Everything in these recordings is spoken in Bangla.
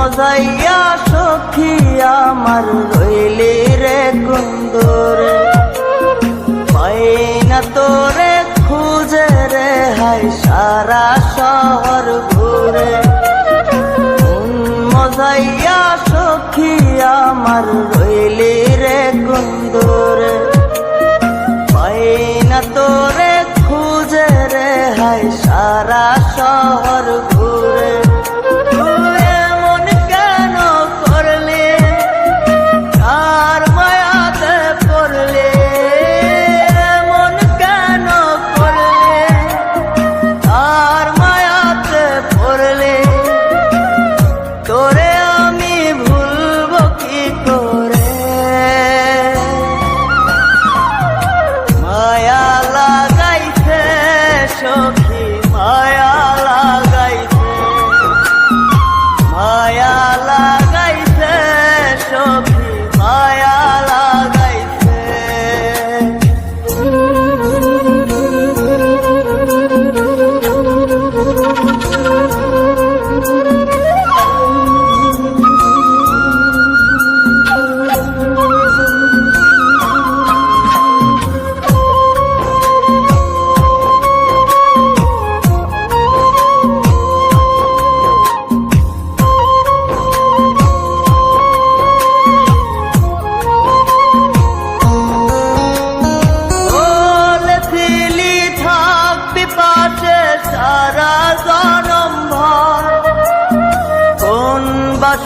সজাইয়া সখী আমার রইলি রে কুন্দরে। পাই না তোরে খুঁজে রে হাই সারা শহর ঘুরে। মজাইয়া সখী আমার রইলি রে কুন্দরে। পাই না তোরে খুঁজে রে হাই সারা শহর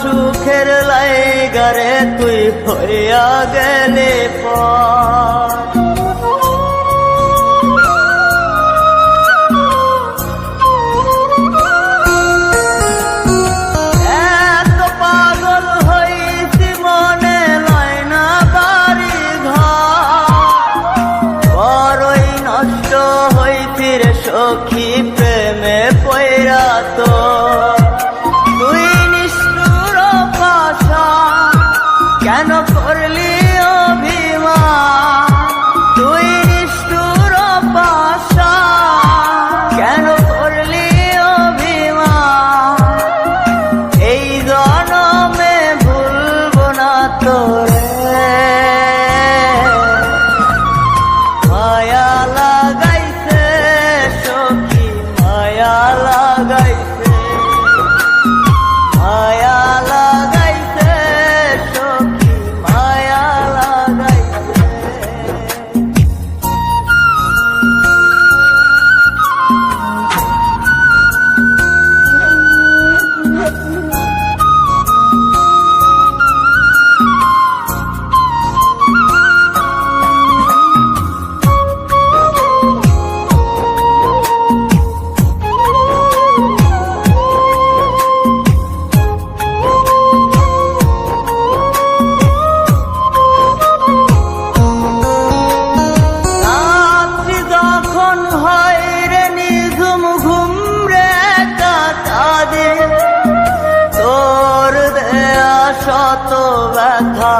সুখের লাইগারে তুই হইয়া গেলে পা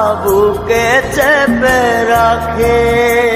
बाबू के चेपे रखे।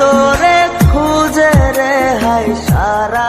তোরে খুঁজে রে হাই সারা